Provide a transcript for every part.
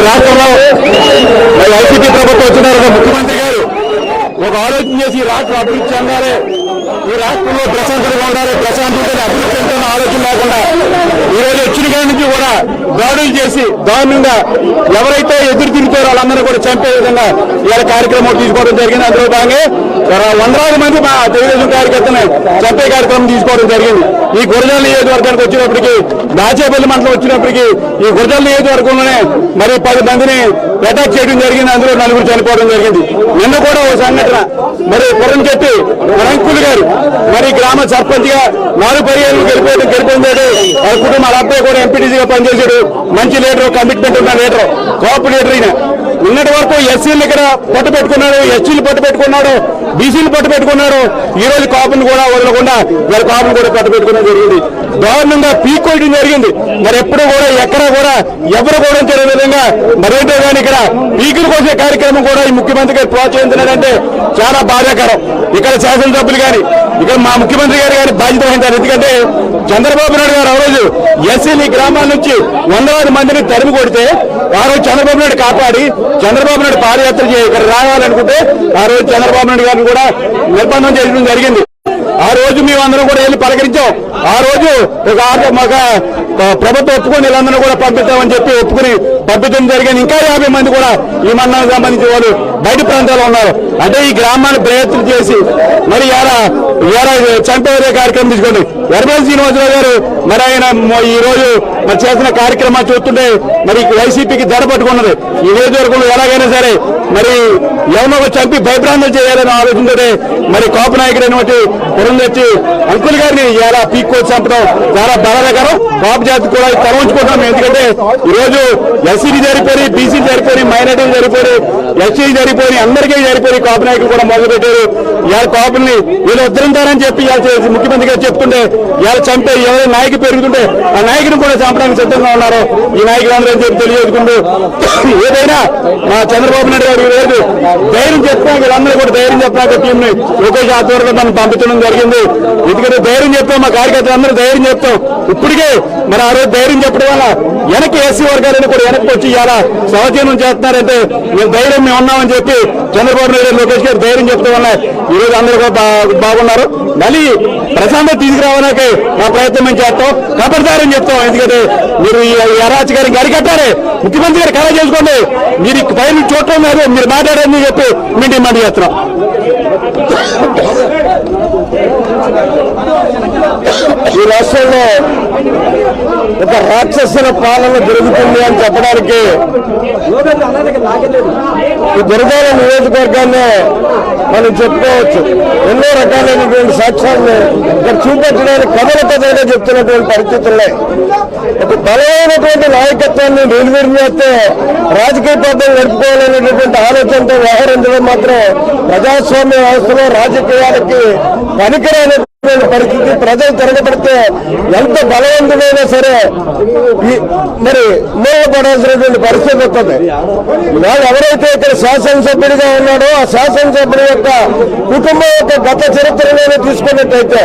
మరి రాష్ట్రంలో మరి వైసీపీ ప్రభుత్వం వచ్చినారు ముఖ్యమంత్రి గారు ఒక ఆలోచన చేసి ఈ రాష్ట్రం అభివృద్ధి చెందాలి ఈ రాష్ట్రంలో ప్రశాంతంగా ఉండాలి ప్రశాంతంగా అభివృద్ధి చెందాలని ఆలోచన లేకుండా ఈరోజు వచ్చిన కాడి నుంచి కూడా దాడులు చేసి దారుణంగా ఎవరైతే ఎదురు తిరుగుతారో వాళ్ళందరూ కూడా చంపే విధంగా ఇవాళ కార్యక్రమం తీసుకోవడం జరిగింది. అందులో భాగంగా వందలాది మంది మా తెలుగుదేశం కార్యకర్తని చంపే కార్యక్రమం తీసుకోవడం జరిగింది. ఈ గురజాల నియోజకవర్గానికి వచ్చినప్పటికీ దాచేపల్లి మండలం వచ్చినప్పటికీ ఈ గురజాల నియోజకవర్గంలోనే మరి పది మందిని అటాక్ చేయడం జరిగింది. అందులో నలుగురు చనిపోవడం జరిగింది. నిన్న కూడా ఓ సంఘటన. మరి పురం చెట్టి రంకులు గారు మరి గ్రామ సర్పంచ్గా నాలుగు పర్యాలు గెలిపోయడం గెలిపోయిందాడు వాళ్ళ కుటుంబం వాళ్ళ అబ్బాయి కూడా ఎంపీటీసీగా పనిచేశాడు. మంచి లీడర్ కమిట్మెంట్ ఉన్న లీడర్ కోఆపరేటర్ ఈయన. నిన్నటి వరకు ఎస్సీలు ఇక్కడ పట్టు పెట్టుకున్నాడు ఎస్సీలు పట్టు పెట్టుకున్నాడు. బీసీలు పట్టు పెట్టుకున్నారు. ఈ రోజు కాపును కూడా వదలకుండా వారి కాపును కూడా పట్టు పెట్టుకోవడం జరిగింది. దారుణంగా పీక్కోయడం జరిగింది. మరి ఎప్పుడు కూడా ఎక్కడ కూడా ఎవరు కూడా తెలియని విధంగా మరేంటో కానీ ఇక్కడ పీకులు కోసే కార్యక్రమం కూడా ఈ ముఖ్యమంత్రి గారు ప్రోత్సహించినారంటే చాలా బాధాకరం. ఇక్కడ శాసనసభ్యులు కానీ ఇక్కడ మా ముఖ్యమంత్రి గారు కానీ బాధ్యత వహించారు. ఎందుకంటే చంద్రబాబు నాయుడు గారు ఆ రోజు ఎస్సీలు గ్రామాల నుంచి వందలాది మందిని తరిమి కొడితే ఆ రోజు చంద్రబాబు నాయుడు కాపాడి చంద్రబాబు నాయుడు పాదయాత్ర చేయ ఇక్కడ రావాలనుకుంటే ఆ రోజు చంద్రబాబు నాయుడు గారిని కూడా నిర్బంధం చేయడం జరిగింది. ఆ రోజు మేమందరం కూడా వెళ్ళి పలకరించాం. ఆ రోజు ఒక మాకు ప్రభుత్వం ఒప్పుకొని వీళ్ళందరూ కూడా పంపిస్తామని చెప్పి ఒప్పుకుని పంపించడం జరిగింది ఇంకా యాభై మంది కూడా ఈ మండలానికి సంబంధించి వాళ్ళు బయట ప్రాంతాల్లో ఉన్నారు. అంటే ఈ గ్రామాన్ని ప్రయత్నం చేసి మరి ఎలా ఎలా చంపేదే కార్యక్రమం తీసుకోండి. ఎర్రబల్ శ్రీనివాసరావు గారు మరి ఆయన ఈ రోజు మరి చేసిన కార్యక్రమాలు చూస్తుంటే మరి వైసీపీకి దడ పట్టుకున్నది. ఈ రోజు వరకు ఎలాగైనా సరే మరి ఎవరో చంపి భయభ్రాంతులు చేయాలని ఆలోచించే మరి కాపు నాయకుడైనటువంటి పురందొచ్చి అంకుల్ గారిని ఎలా పీక్కో చంపడం చాలా బాధాకరం. బాబు జాతి కూడా తలవంచుకుంటున్నాం ఎందుకంటే ఈరోజు రోజు ఎస్సీలు జరిపోయి బీసీలు జరిపోయి మైనార్టీలు జరిపోయి ఎస్సీ జరిపోయి అందరికీ జరిపోయి కాపు నాయకులు కూడా మొదలు పెట్టారు ఇవాళ కాపుల్ని వీళ్ళు ఉద్ధరించారని చెప్పి ఇవాళ ముఖ్యమంత్రి గారు చెప్తుంటే ఇవాళ చంపే ఎవరైనా నాయకు పెరుగుతుంటే ఆ నాయకుని కూడా చంపడానికి సిద్ధంగా ఉన్నారు ఈ నాయకులందరూ అని చెప్పి తెలియజేసుకుంటూ ఏదైనా మా చంద్రబాబు నాయుడు గారు ఈరోజు ధైర్యం చెప్తాం వీళ్ళందరూ కూడా ధైర్యం చెప్పాక టీం ని లోకేష్ ఆధ్వర్యంలో మనం పంపించడం జరిగింది. ఎందుకంటే ధైర్యం చెప్పాం మా కార్యకర్తలు అందరూ ధైర్యం చెప్తాం. ఇప్పటికే మరి ఆ రోజు ధైర్యం చెప్పడం వల్ల వెనక్కి ఎస్సీ వర్గాలను కూడా వెనక్కి వచ్చి ఇవాళ సహజీవనం చేస్తున్నారంటే మేము ధైర్యం మేము ఉన్నామని చెప్పి చంద్రబాబు నాయుడు లోకేష్ గారు ధైర్యం చెప్తూ ఉన్నారు ఈ రోజు అందరూ కూడా బా- బాగున్నారు. మళ్ళీ ప్రశాంతత తీసుకురావడానికి మా ప్రయత్నం మేము చేస్తాం. కబర్దారని చెప్తాం. ఎందుకంటే మీరు ఈ గారికి అరికట్టారే. ముఖ్యమంత్రి గారు కళ చేసుకోండి. మీరు పైన చూడటం లేదు మీరు మాట్లాడారని చెప్పి మేము డిమాండ్ చేస్తున్నాం. ఈ రాష్ట్రంలో ఒక రాక్షసుల పాలన జరుగుతుంది అని చెప్పడానికి ఈ దుర్గాల నియోజకవర్గాన్ని మనం చెప్పుకోవచ్చు. ఎన్నో రకాలైనటువంటి సాక్ష్యాన్ని ఇక్కడ చూపెట్టడానికి కథల చెప్తున్నటువంటి పరిస్థితులే ఒక బలమైనటువంటి నాయకత్వాన్ని నిర్వీర్యం చేస్తే రాజకీయ పద్ధతులు నడుపుకోవాలనేటువంటి ఆలోచనతో వ్యవహరించడం మాత్రం ప్రజాస్వామ్య వ్యవస్థలో రాజకీయాలకి పనికిరాని పరిస్థితి ప్రజలు తిరగబడితే ఎంత బలవంతమైనా సరే మరి మూలపడాల్సినటువంటి పరిస్థితి వస్తుంది. ఇవాళ ఎవరైతే ఇక్కడ శాసనసభ్యుడిగా ఉన్నాడో ఆ శాసనసభ్యుడి యొక్క కుటుంబం యొక్క గత చరిత్రలోనే తీసుకున్నట్టయితే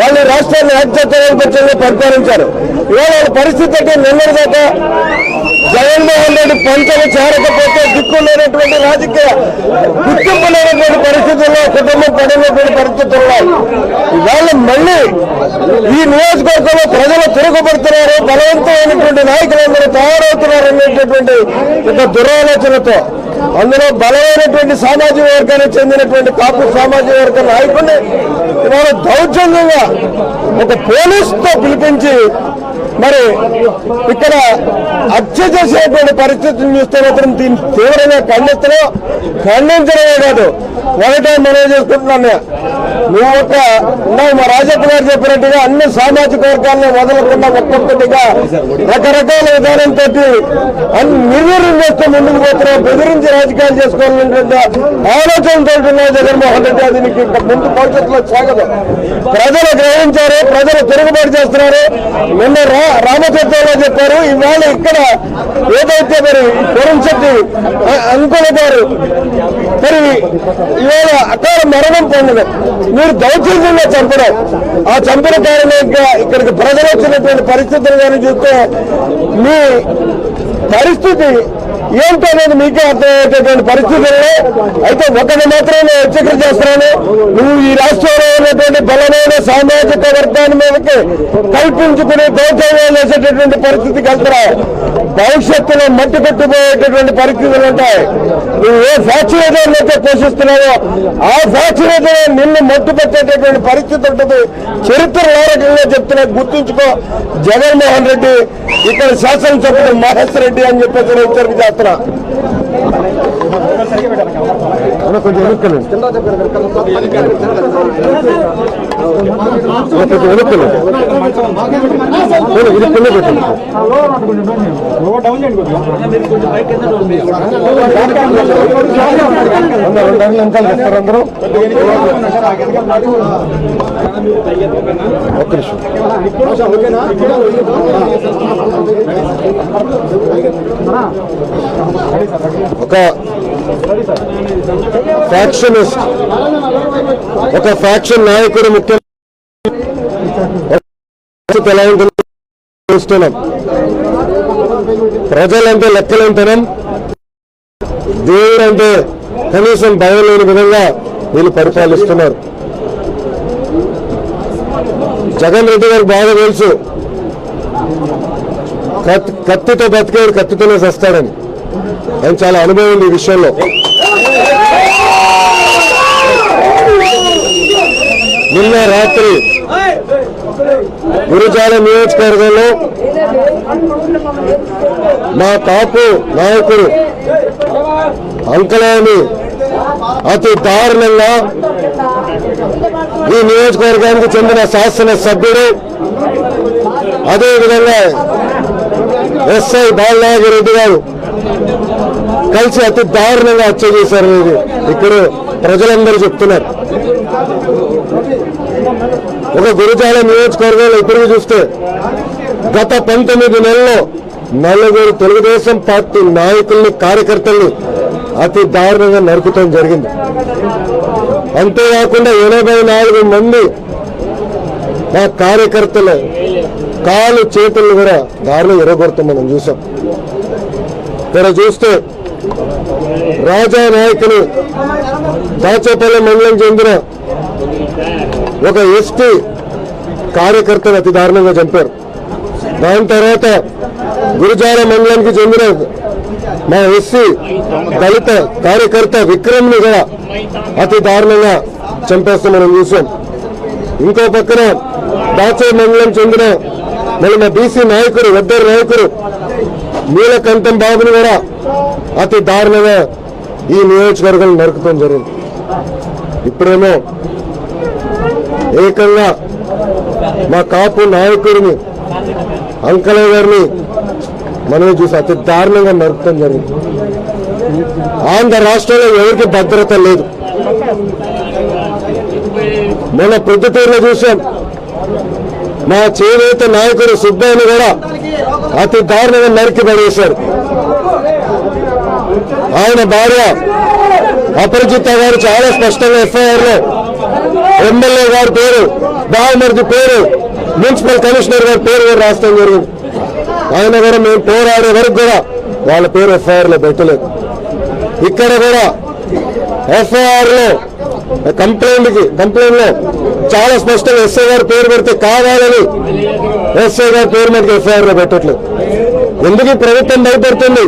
వాళ్ళు రాష్ట్రాన్ని ఏకచత్రంగా పరిపాలించారు. ఇవాళ వాళ్ళ పరిస్థితి అంటే నిన్నటిదాకా జగన్మోహన్ రెడ్డి పంచలు చేరకపోతే దిక్కులేనటువంటి రాజకీయ గుర్తింపు లేనటువంటి పరిస్థితుల్లో కుటుంబం పడినటువంటి పరిస్థితుల్లో ఉన్నాయి ఇవాళ మళ్ళీ ఈ నియోజకవర్గంలో ప్రజలు తిరుగుపడుతున్నారు బలవంతమైనటువంటి నాయకులందరూ తయారవుతున్నారు అనేటటువంటి ఒక దురాలోచనతో అందులో బలమైనటువంటి సామాజిక వర్గానికి చెందినటువంటి కాపు సామాజిక వర్గ నాయకుడిని ఇవాళ దౌర్జన్యంగా ఒక పోలీసుతో పిలిపించి మరి ఇక్కడ హత్య చేసేటువంటి పరిస్థితిని చూస్తే మాత్రం దీన్ని తీవ్రంగా ఖండిస్తున్నాం. ఖండించడమే కాదు ఒకటే మనవి చేసుకుంటున్నాను మేము. ఒక మా రాజప్ప గారు చెప్పినట్టుగా అన్ని సామాజిక వర్గాలను వదలకుండా ఒక్కొక్కటిగా రకరకాల విధానంతో అన్ని నిర్వీర్యం చేస్తూ ముందుకు పోతున్నావు బెదిరించి రాజకీయాలు చేసుకోవాలనేటువంటి ఆలోచనతో ఉన్నావు జగన్మోహన్ రెడ్డి. అది నీకు ఇంకా ముందు భవిష్యత్తులో సాగదు. ప్రజలు గ్రహించారు ప్రజలు తిరుగుబాటు చేస్తున్నారు. నిన్న రా చెప్పారు. ఇవాళ ఇక్కడ ఏదైతే మరి పొరంశెట్టి అనుకున్న గారు మరి ఇవాళ అకాల మరణం పొందడం మీరు దౌర్జన్యంగా చంపడం ఆ చంపిన కారణంగా ఇక్కడికి ప్రజలు వచ్చినటువంటి పరిస్థితులు కానీ చూస్తే మీ పరిస్థితి ఏంటనేది మీకే అర్థమయ్యేటటువంటి పరిస్థితుల్లో అయితే ఒకటి మాత్రం నేను హెచ్చరిక చేస్తున్నాను. నువ్వు ఈ రాష్ట్రంలో ఉన్నటువంటి బలమైన సామాజిక వర్గాన్ని మీదకి కల్పించుకుని దౌర్జన్యం చేసేటటువంటి పరిస్థితికి వెళ్తున్నావు. భవిష్యత్తులో మట్టి కొట్టుపోయేటటువంటి పరిస్థితులు ఉంటాయి. నువ్వు ఏ ఫ్యాక్చరీదారులు అయితే పోషిస్తున్నావో ఆ ఫ్యాక్చరీలో నిన్ను మట్టు పెట్టేటటువంటి పరిస్థితి ఉంటుంది. చరిత్ర రకంగా చెప్తున్నా గుర్తుంచుకో. జగన్మోహన్ రెడ్డి ఇక్కడ శాసనసభ్యుడు మహేష్ రెడ్డి అని చెప్పేసి నేను హెచ్చరిక చేస్తున్నా. కొంచెం. అన్న, కొంచెం ఇది కింద పెట్టండి అందరూ ఒక్క నిమిషం ఒక ఫ్యాక్షనిస్ట్ ఒక ఫ్యాక్షన్ నాయకుడు ముఖ్యమంత్రి తెలంగాణ చూస్తున్నాం ప్రజలంటే లెక్కలంతనం దేవుడు అంటే కనీసం భయం లేని విధంగా వీళ్ళు పరిపాలిస్తున్నారు. జగన్ రెడ్డి గారు బాగా తెలుసు. కత్తితో బతికేడు కత్తితోనే చేస్తాడని. ఆయన చాలా అనుభవం ఉంది ఈ విషయంలో. నిన్న రాత్రి గురుజాల నియోజకవర్గంలో మా కాపు నాయకుడు అంకలాన్ని అతి దారుణంగా ఈ నియోజకవర్గానికి చెందిన శాసన సభ్యుడు అదేవిధంగా ఎస్ఐ బాలనాగరెడ్డి గారు కలిసి అతి దారుణంగా హత్య చేశారు ఇది. ఇక్కడ ప్రజలందరూ చెప్తున్నారు. ఒక గురుజాల నియోజకవర్గంలో ఇప్పటికి చూస్తే గత పంతొమ్మిది నెలల్లో నలుగురు తెలుగుదేశం పార్టీ నాయకుల్ని కార్యకర్తల్ని అతి దారుణంగా నరుకుతాం జరిగింది. అంతేకాకుండా ఎనభై నాలుగు మంది మా కార్యకర్తలు కాలు చేతులు కూడా దారిలో ఎరగొడతాం మనం చూసాం. ఇక్కడ చూస్తే రాజా నాయకులు దాచేపల్లి మండలం చెందిన ఒక ఎస్టీ కార్యకర్తను అతి దారుణంగా చంపారు. దాని తర్వాత గురుజాల మండలానికి చెందిన మా ఎస్సీ దళిత కార్యకర్త విక్రమ్ని కూడా అతి దారుణంగా చంపేస్తాం మనం చూసాం. ఇంకో పక్కన దాచే మండలం చెందిన మళ్ళీ మా బీసీ నాయకుడు ఇద్దరు నాయకుడు నీలకంఠం బాబుని కూడా అతి దారుణంగా ఈ నియోజకవర్గం నరుకుతాం జరిగింది ఇప్పుడేమో ఏకంగా మా కాపు నాయకుడిని అంకలయ్య గారిని మనమే చూసి అతి దారుణంగా నరుకుతాం జరిగింది ఆంధ్ర రాష్ట్రంలో ఎవరికి భద్రత లేదు. మన ప్రొద్దుటూరులో చూసాం. మా చేనేత నాయకుడు సుబ్బయ్యని కూడా అతి దారుణంగా నరికి పడేశారు ఆయన భార్య అపరిచిత గారు చాలా స్పష్టంగా ఎఫ్ఐఆర్లో ఎమ్మెల్యే గారి పేరు బావమరిది పేరు మున్సిపల్ కమిషనర్ గారి పేరు కూడా రాస్తాం జరిగింది. ఆయన కూడా మేము పోరాడే వరకు కూడా వాళ్ళ పేరు ఎఫ్ఐఆర్లో పెట్టలేదు. ఇక్కడ కూడా ఎఫ్ఐఆర్లో కంప్లైంట్కి కంప్లైంట్లో చాలా స్పష్టంగా ఎస్ఐ గారి పేరు పెడితే కావాలని ఎస్ఐ గారి పేరు మీద ఎఫ్ఐఆర్ పెట్టట్లేదు. ఎందుకు ప్రభుత్వం భయపడుతుంది?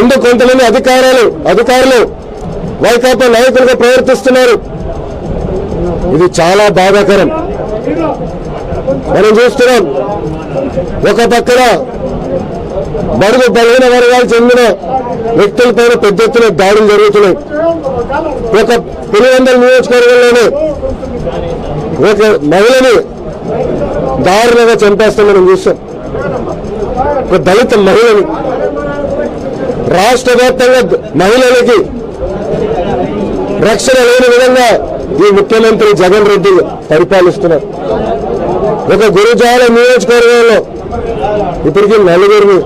ఎందుకు కొంతమంది అధికారులు అధికారులు వైకాపా నాయకులుగా ప్రవర్తిస్తున్నారు. ఇది చాలా బాధాకరం. మనం చూస్తున్నాం ఒక పక్కన బడుగు బలహీన వర్గాలు చెందిన వ్యక్తులపైన పెద్ద ఎత్తున దాడులు జరుగుతున్నాయి. ఒక పులివందల నియోజకవర్గంలోనే ఒక మహిళని దారుణంగా చంపేస్తాం మనం చూస్తాం ఒక దళిత మహిళని రాష్ట్ర వ్యాప్తంగా మహిళలకి రక్షణ లేని విధంగా ఈ ముఖ్యమంత్రి జగన్ రెడ్డి పరిపాలిస్తున్నారు. ఒక గురుజాల నియోజకవర్గంలో ఇప్పటికీ నలుగురిని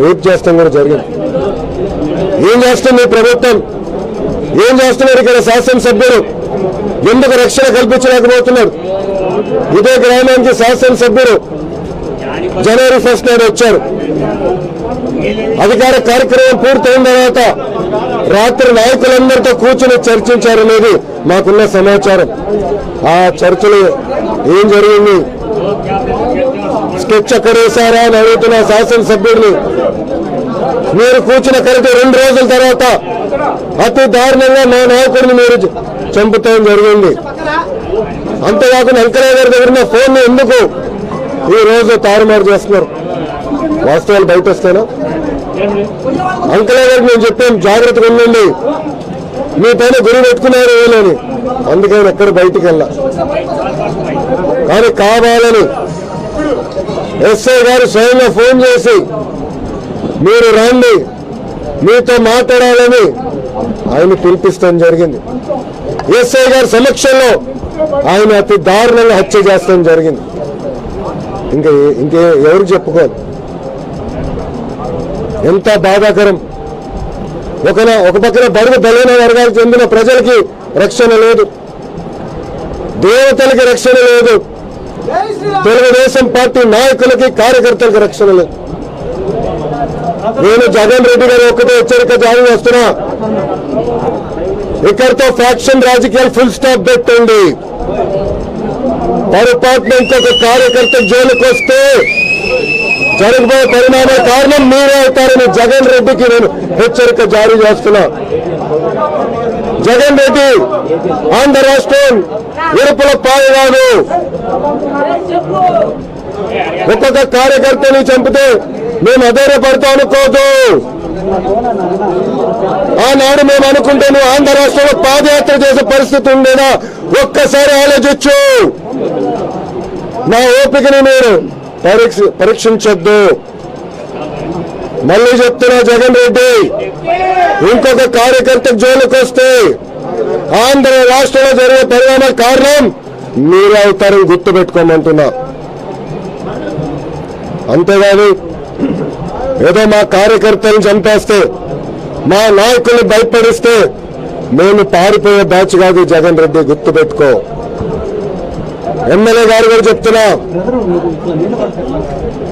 రేప్ చేస్తాం కూడా జరిగింది. ఏం చేస్తుంది ప్రభుత్వం? ఏం చేస్తున్నారు ఇక్కడ శాసనసభ్యులు? ఎందుకు రక్షణ కల్పించలేకపోతున్నారు? ఇదే గ్రామానికి శాసనసభ్యులు జనవరి ఫస్ట్ నాడు వచ్చారు. అధికార కార్యక్రమం పూర్తయిన తర్వాత రాత్రి నాయకులందరితో కూర్చుని చర్చించారనేది మాకున్న సమాచారం. ఆ చర్చలు ఏం జరిగింది? స్కెచ్ ఎక్కడ వేశారా అని అడుగుతున్న శాసనసభ్యుడిని మీరు కూర్చున్న కరెక్ట్ రెండు రోజుల తర్వాత అతి దారుణంగా నా నాయకుడిని మీరు చంపుతాం జరిగింది. అంతేకాకుండా వెంకయ్య గారి దగ్గర ఉన్న ఫోన్ ఎందుకు ఈ రోజు తారుమారు చేస్తున్నారు? వాస్తవాలు బయట వస్తేనా? అంకలే గారికి మేము చెప్పాం జాగ్రత్తగా ఉండండి. మీ పైన గురి పెట్టుకున్నారు వీళ్ళని అందుకని ఎక్కడ బయటికి వెళ్ళా. కానీ కావాలని ఎస్ఐ గారు స్వయంగా ఫోన్ చేసి మీరు రండి మీతో మాట్లాడాలని ఆయన పిలిపిస్తాం జరిగింది. ఎస్ఐ గారి సమక్షంలో ఆయన అతి దారుణంగా హత్య చేస్తాం జరిగింది. ఇంకా ఇంకే ఎవరు చెప్పుకోరు. ఎంత బాధాకరం. ఒక ఒక పక్కన బడుగు బలైన వర్గాలకు చెందిన ప్రజలకి రక్షణ లేదు. దేవతలకి రక్షణ లేదు. తెలుగుదేశం పార్టీ నాయకులకి కార్యకర్తలకి రక్షణ లేదు. నేను జగన్ రెడ్డి గారు ఒక్కటే హెచ్చరిక జారీ చేస్తున్నా. ఇక్కడితో ఫ్యాక్షన్ రాజకీయాలు ఫుల్ స్టాప్ పెట్టండి. పొరపాటున ఒక కార్యకర్త జైలుకు వస్తే జరగబోయే పరిణామ కారణం మీరే అవుతారని జగన్ రెడ్డికి నేను హెచ్చరిక జారీ చేస్తున్నా. జగన్ రెడ్డి ఆంధ్ర రాష్ట్రం ఇరుపుల పాయగాడు ఒక్కొక్క కార్యకర్తని చంపితే మేము అధైర్యపడతాం అనుకోదు. ఆనాడు మేము అనుకుంటే నువ్వు ఆంధ్ర రాష్ట్రంలో పాదయాత్ర చేసే పరిస్థితి ఉండేదా ఒక్కసారి ఆలోచించు. నా ఓపికని మీరు పరీక్ష పరీక్షించొద్దు. మళ్ళీ చెప్తున్నా జగన్ రెడ్డి ఇంకొక కార్యకర్త జోలికి వస్తే ఆంధ్ర రాష్ట్రంలో జరిగే పరిణామ కారణం మీరే అవుతారని గుర్తు పెట్టుకోమంటున్నా. అంతేగాని ఏదో మా కార్యకర్తలను చంపేస్తే మా నాయకుల్ని భయపడిస్తే మేము పారిపోయే బ్యాచ్ కాదు జగన్ రెడ్డి గుర్తు పెట్టుకో ఎమ్మెల్యే గారు కూడా చెప్తున్నా.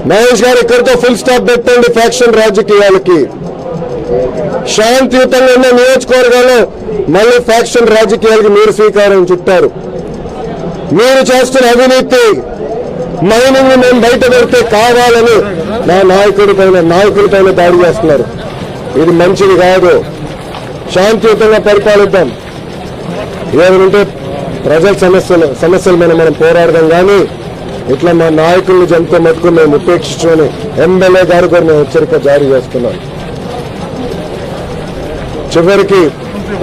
మహేష్ గారు ఇక్కడితో ఫుల్ స్టాప్ పెట్టండి ఫ్యాక్షన్ రాజకీయాలకి. శాంతియుతంగా ఉన్న నియోజకవర్గాల్లో మళ్ళీ ఫ్యాక్షన్ రాజకీయాలకి మీరు స్వీకారం చుట్టారు. మీరు చేస్తున్న అవినీతి మైనింగ్ మేము బయట పెడితే కావాలని నా నాయకుడి పైన నాయకుల పైన దాడి చేస్తున్నారు. ఇది మంచిది కాదు. శాంతియుతంగా పరిపాలిద్దాం. ఏమంటే ప్రజల సమస్యలు సమస్యల మీద మనం పోరాడదాం. కానీ ఇట్లా మా నాయకుల్ని జంతో మట్టుకు మేము ఉపేక్షించుకొని ఎమ్మెల్యే గారు కూడా నేను హెచ్చరిక జారీ చేస్తున్నాం. చివరికి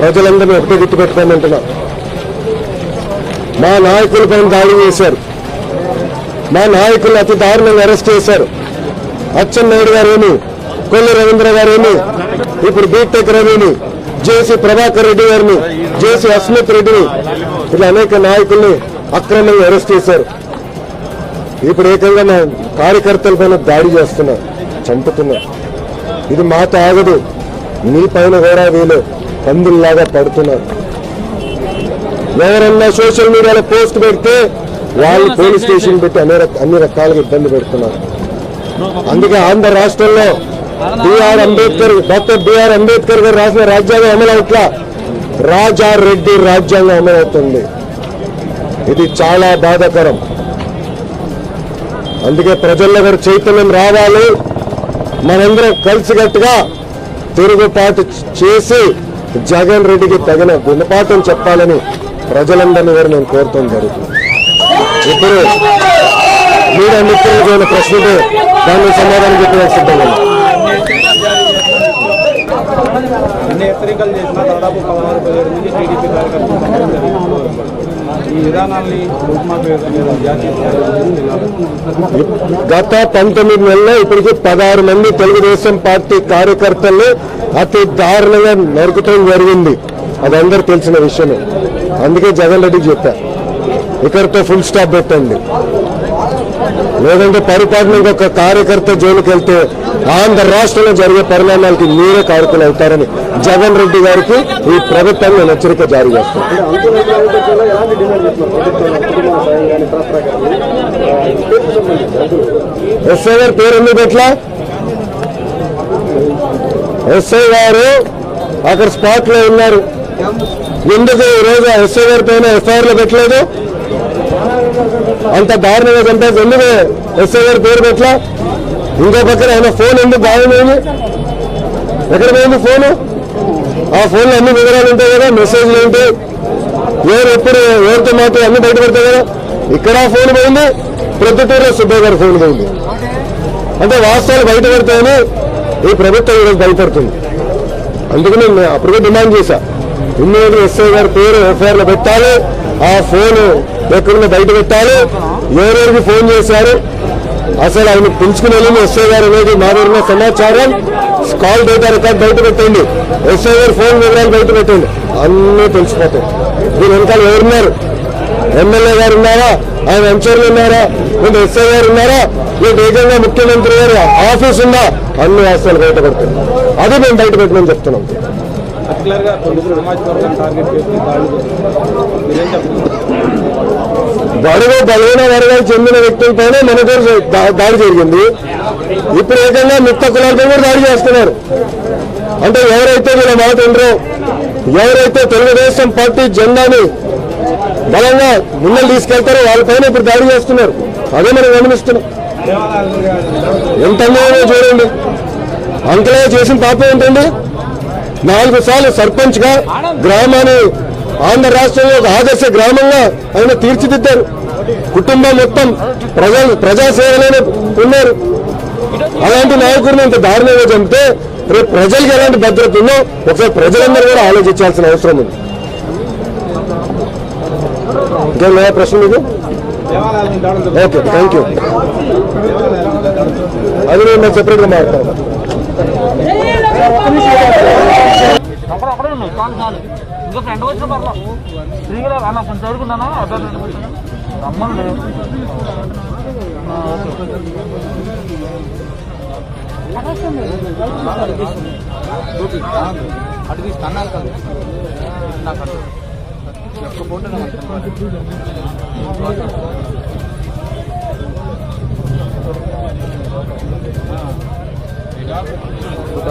ప్రజలందరినీ ఒకటే గుర్తుపెట్టుకోమంటున్నాం మా నాయకుల పైన దాడి చేశారు. మా నాయకులు అతి దారుణంగా అరెస్ట్ చేశారు. అచ్చెన్నాయుడు గారేమి కొల్లు రవీంద్ర గారేమి ఇప్పుడు బీటెక్ రవిని జేసీ ప్రభాకర్ రెడ్డి గారిని జేసీ అస్మిత్ రెడ్డిని ఇట్లా అనేక నాయకుల్ని అక్రమంగా అరెస్ట్ చేశారు. ఇప్పుడు ఏకంగా నా కార్యకర్తల పైన దాడి చేస్తున్నా చంపుతున్నా ఇది మాతో ఆగదు. మీ పైన కూడా వీళ్ళు పందుల్లాగా పడుతున్నారు. ఎవరన్నా సోషల్ మీడియాలో పోస్ట్ పెడితే వాళ్ళు పోలీస్ స్టేషన్ పెట్టి అన్ని రక- అన్ని రకాలుగా ఇబ్బంది పెడుతున్నారు. అందుకే ఆంధ్ర రాష్ట్రంలో BR Ambedkar doctor BR Ambedkar garu రాసిన రాజ్యాంగం అమలవుట్లా రాజా రెడ్డి రాజ్యాంగం అమలవుతుంది ఇది చాలా బాధాకరం. అందుకే ప్రజల్లో కూడా చైతన్యం రావాలి. మనందరం కలిసికట్టుగా తిరుగుబాటు చేసి జగన్ రెడ్డికి తగిన గుణపాఠం చెప్పాలని ప్రజలందరినీ కూడా నేను కోరుతాం జరుగుతుంది ఇప్పుడు మీడియా మిత్రులకు ఏమైనా ప్రశ్న ఉంటే దాన్ని సమాధానం చెప్పడానికి సిద్ధంగా ఉన్నాం. అన్ని హెచ్చరికలు చేసిన దాదాపు పదహారు పదిహేడు మంది టీడీపీ కార్యకర్తలు చంపడం జరిగింది. ఈ విధానాల్ని రూపుమాపే విధంగా జాతీయ స్థాయిలో జిల్లాలో గత పంతొమ్మిది నెలల్లో ఇప్పటికి పదహారు మంది తెలుగుదేశం పార్టీ కార్యకర్తల్ని అతి దారుణంగా నరుకుతూ జరిగింది. అది అందరూ తెలిసిన విషయమే. అందుకే జగన్ రెడ్డి చెప్పా. ఇక్కడితో ఫుల్ స్టాప్ పెట్టండి. లేదంటే పరిపాలన ఒక కార్యకర్త జోలికి వెళ్తే ఆంధ్ర రాష్ట్రంలో జరిగే పరిణామాలకి మీరే కారకులు అవుతారని జగన్ రెడ్డి గారికి ఈ ప్రభుత్వం నేను హెచ్చరిక జారీ చేస్తాను. ఎస్ఐ గారు పేరు ఎందుకు ఎట్లా ఎస్ఐ గారు అక్కడ స్పాట్లో ఉన్నారు. ఎందుకు ఈరోజు రోజు ఎస్ఐ గారి పైన ఎఫ్ఐఆర్లో పెట్టలేదు? అంత దారుణంగా చంపేసి ఎందుకు? ఎస్ఐ గారి పేరు పెట్టలా? ఇంకో పక్కన ఆయన ఫోన్ ఎందుకు? బాగుంది ఎక్కడ పోయింది ఫోను? ఆ ఫోన్లో అన్ని వివరాలు ఉంటాయి కదా మెసేజ్లు ఉంటాయి. ఎవరు ఎప్పుడు ఎవరితో మాట అన్ని బయటపడతాయి కదా. ఇక్కడ ఫోన్ పోయింది ప్రొద్దుటూరులో సుబ్బయ్య గారి ఫోన్ పోయింది. అంటే వాస్తవాలు బయటపడతాయని ఈ ప్రభుత్వం ఈరోజు భయపడుతుంది. అందుకని నేను అప్పటికే డిమాండ్ చేశా. ఇమ్మీడియట్ ఎస్ఐ గారి పేరు ఎఫ్ఐఆర్లో పెట్టాలి. ఆ ఫోన్ ఎక్కడుందో బయట పెట్టాలి. ఎవరెవరికి ఫోన్ చేశారు? అసలు ఆయన పిలుచుకుని ఎస్ఐ గారు అనేది మా దగ్గర సమాచారం. కాల్ డేటా రికార్డ్ బయట పెట్టండి. ఎస్ఐ గారు ఫోన్ వివరాలు బయట పెట్టండి. అన్నీ తెలిసిపోతాయి. దీని వెనకాల ఎవరున్నారు ఎమ్మెల్యే గారు ఉన్నారా? ఆయన అంచర్లు ఉన్నారా? లేదా ఎస్ఐ గారు ఉన్నారా? మీరు ఏకంగా ముఖ్యమంత్రి గారు ఆఫీస్ ఉందా? అన్ని బయట పెడతాయి. అది మేము బయట పెట్టమని చెప్తున్నాం పర్టికులర్గా పోలీసులు సమాజ్ వర్గం టార్గెట్ చేసి దాడులు చేస్తున్నారు మీరేం చెప్తున్నారు బడుగు బలహీన వర్గాలు చెందిన వ్యక్తులపైనే మన దగ్గర దాడి జరిగింది. ఇప్పుడు ఏకంగా మిత్త కులాలపై కూడా దాడి చేస్తున్నారు. అంటే ఎవరైతే వీళ్ళ మాట ఉండరో ఎవరైతే తెలుగుదేశం పార్టీ జెండాని బలంగా ముందలు తీసుకెళ్తారో వాళ్ళపైన ఇప్పుడు దాడి చేస్తున్నారు. అదే మనం గమనిస్తున్నాం. ఎంత అన్యాయమో చూడండి. అంకలే చేసిన పాపం ఏంటండి? నాలుగు సార్లు సర్పంచ్గా గ్రామాన్ని ఆంధ్ర రాష్ట్రంలో ఒక ఆదర్శ గ్రామంగా ఆయన తీర్చిదిద్దారు. కుటుంబం మొత్తం ప్రజలు ప్రజాసేవలోనే ఉన్నారు. అలాంటి నాయకుడిని ఇంత దారుణంగా చంపితే రేపు ప్రజలకు ఎలాంటి భద్రత ఉందో ఒకసారి ప్రజలందరూ కూడా ఆలోచించాల్సిన అవసరం ఉంది. ఇంకేం లేదా ప్రశ్న మీకు? ఓకే థ్యాంక్ యూ అది నేను సెపరేట్గా మాట్లాడతాను. ఇంకా ఫ్రెండ్ వచ్చిన పర్లా ఫ్రీగా అన్న కొంచెం చదువుకున్నానా అర్థం రమ్మని లేదు ఆ, అడిగి కదా నాకు అటు. ఒక్క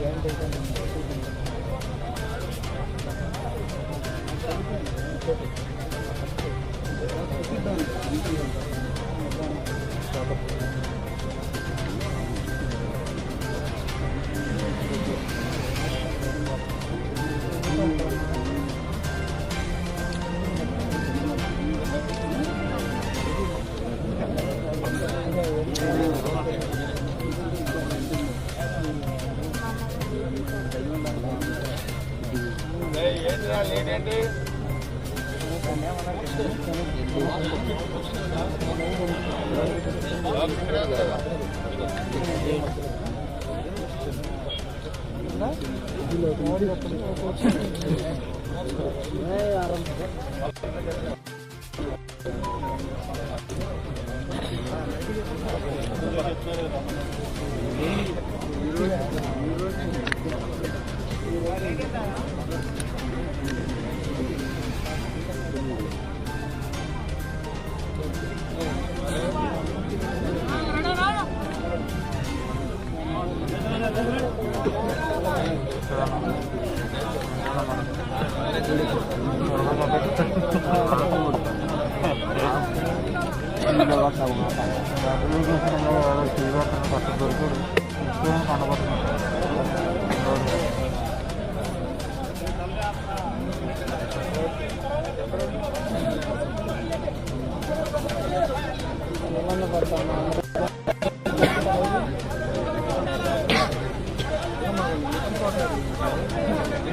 Yeah.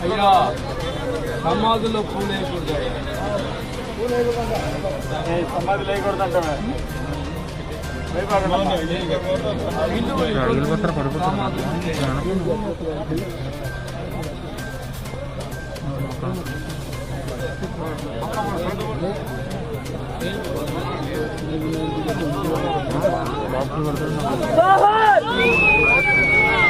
भैया ಸಮಾಜದಲ್ಲಿ ಪೂಲ್ ಹೇಗಿದ್ದಾರೆ ಸಮಾಜದಲ್ಲಿ ಹೇಗಿಕೊಡ್ತಾರೆ ಅಡುಗೆలు పత్ర పడిపోతుంది డాక్టర్ పడుతుంది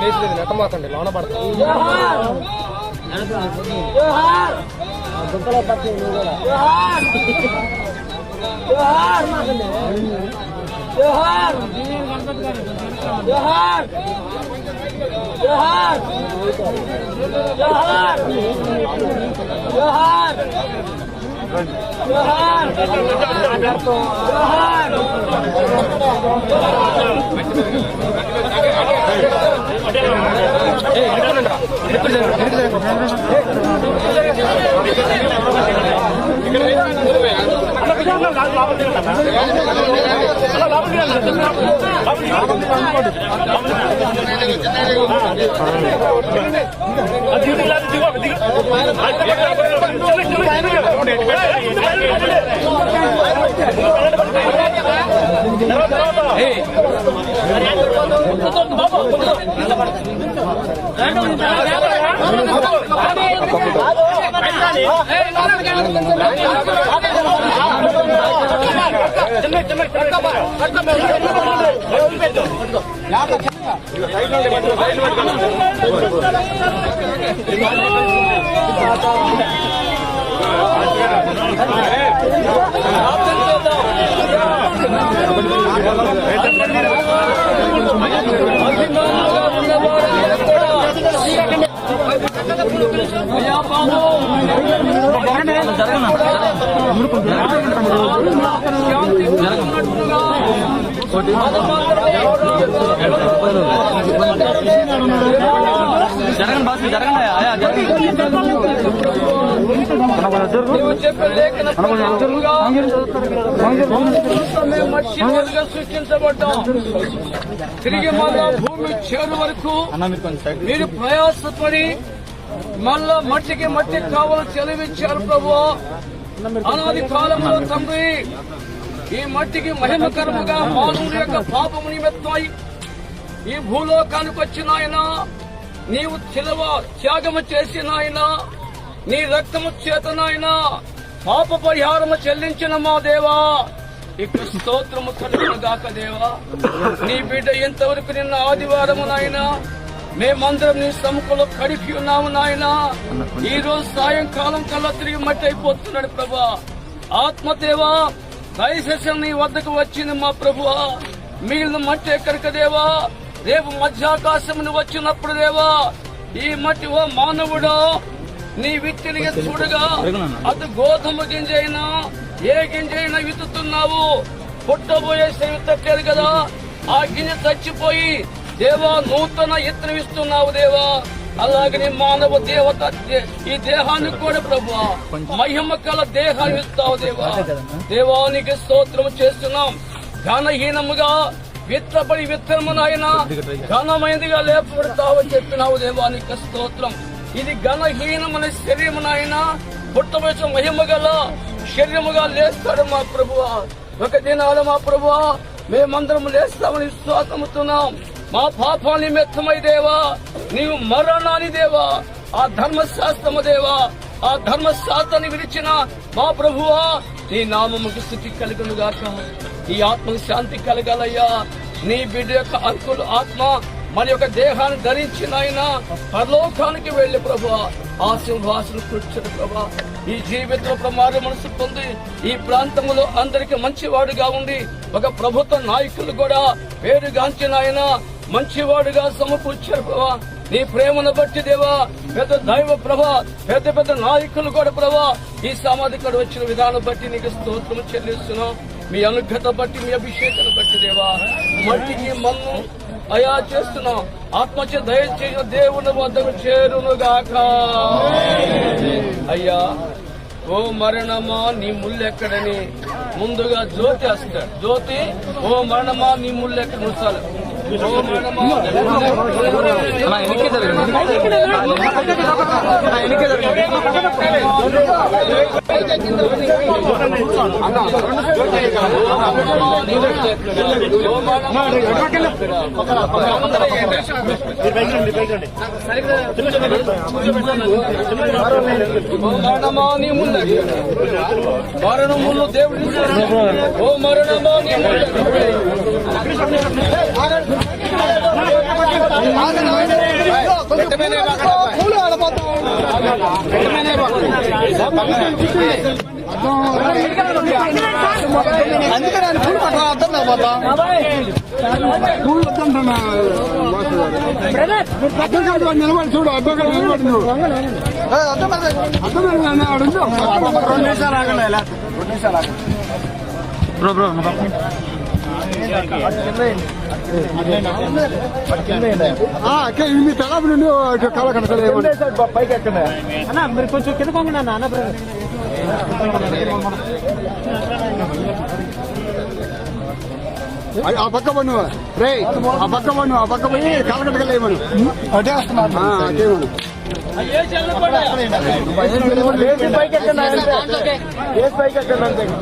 లేకూడదంటే నెట్టమాకండి లోన పడతాం ఇక్కడ Hey, జరగనా? జరగండి బాస్ జరగండి ఆయా జరగండి సృష్టించబడ్డాం తిరిగి మళ్ళా భూమి చేరు వరకు మీరు ప్రయాసపడి మళ్ళా మట్టికి మట్టి కావాలని చెలవిచ్చారు ప్రభు అనాది కాలంలో తండ్రి ఈ మట్టికి మహిమకరముగా మానవుని యొక్క పాపము నిమిత్తమై ఈ భూలోకానికి వచ్చిన ఆయన నీవు చిలవ త్యాగము చేసిన ఆయన నీ రక్తము చేత నాయన పాప పరిహారము చెల్లించిన మా దేవా. ఇక స్తోత్రము కలుగును గాక దేవా. నీ బిడ్డ ఎంతవరకు నిన్న ఆదివారము నాయన మేమందరం నీ సముఖంలో కడిపి ఉన్నాము నాయన. ఈ రోజు సాయంకాలం కల్లా తిరిగి మట్టి అయిపోతున్నాడు ప్రభా. ఆత్మదేవా దయచేసి నీ వద్దకు వచ్చింది మా ప్రభువా మిగిలిన మట్టి ఎక్కడికి దేవా? రేపు మధ్యాకాశం వచ్చినప్పుడు దేవా ఈ మట్టి ఓ మానవుడు నీ విత్తిని చూడగా అది గోధుమ గింజ అయినా ఏ గింజ అయినా విత్తుతున్నావు. పుట్టబోయే శరీరం కదా ఆ గింజ చచ్చిపోయి దేవా నూతన ఎత్తున ఇస్తున్నావు దేవా. అలాగనే మానవ దేవత ఈ దేహానికి కూడా ప్రభు మహిమ కల దేహాన్ని ఇస్తావు దేవా దేవానికి స్తోత్రం చేస్తున్నాం. ఘనహీనముగా విత్తబడి విత్తనమునైనా ఘనమైనదిగా లేపబడతావని చెప్పినావు దేవానికి స్తోత్రం. ఇది ఘనహీనమైన శరీరమునైనా పుట్టవలసిన మహిమ గల శరీరముగా లేస్తాడు మా ప్రభువా. ఒక దినాలు మా ప్రభువా మేమందరం లేస్తామని విశ్వాసముతున్నాం. మా పాపాన్ని మెత్తమై దేవా నీవు మరణాని దేవా ఆ ధర్మశాస్త్రము దేవా ఆ ధర్మశాస్త్రాన్ని విడిచిన మా ప్రభువా నీ నామముకి స్థితి కలుగును గాక ఈ ఆత్మకు శాంతి కలగాలయ్యా. నీ బిడ్డ యొక్క అంకులు ఆత్మ మన యొక్క దేహాన్ని ధరించిన ఆయన పరలోకానికి వెళ్ళి ప్రభా ఆ సింహాసనం కూర్చుని ప్రభా. ఈ జీవితంలో ప్రమాద మనసు పొంది ఈ ప్రాంతంలో అందరికి మంచివాడుగా ఉండి ఒక ప్రభుత్వ నాయకులు కూడా పేరుగాంచిన ఆయన మంచివాడుగా సమకూర్చారు ప్రభా. నీ ప్రేమను బట్టి దేవా పెద్ద దైవ ప్రభా పెద్ద పెద్ద నాయకులు కూడా ప్రభా ఈ సమాధికడు వచ్చిన విధానం బట్టి నీకు స్తోత్రం చెల్లిస్తున్నాం. మీ అనుగ్రత బట్టి మీ అభిషేకం బట్టి దేవా. మట్టికి మన్ను అయా చేస్తున్నాం. ఆత్మచే దయచేసిన దేవుని వద్దకు చేరునుగాక. అయ్యా ఓ మరణమా నీ ముళ్ళెక్కడని ముందుగా జ్యోతి వస్తాడు జ్యోతి ఓ మరణమా నీ ముల్లెక్కడ ఉంచాలి ఓ మరణమా ఓ ఓ మరణమా నీ ముందు మరణములు దేవుడు ఓ మరణమా నీ ముందు నిలబడి చూడు అద్దం నిలబడి నువ్వు అర్థం ఆడు రెండు నిమిషాలు ఆగలే రెండు నిమిషాలు ఆగలే బ్రో బ్రో మీ తలాపు నుండి కాల కనకలేదు పైకి ఎక్కడ అన్న మీరు కొంచెం కింద కొంగండి అన్న అన్న ఆ పక్క పన్ను రే ఆ పక్క పన్ను ఆ పక్క పోయి కలకట్టగలేమను అదే వస్తున్నాను పైకి ఎక్కడ పైకి ఎక్కండి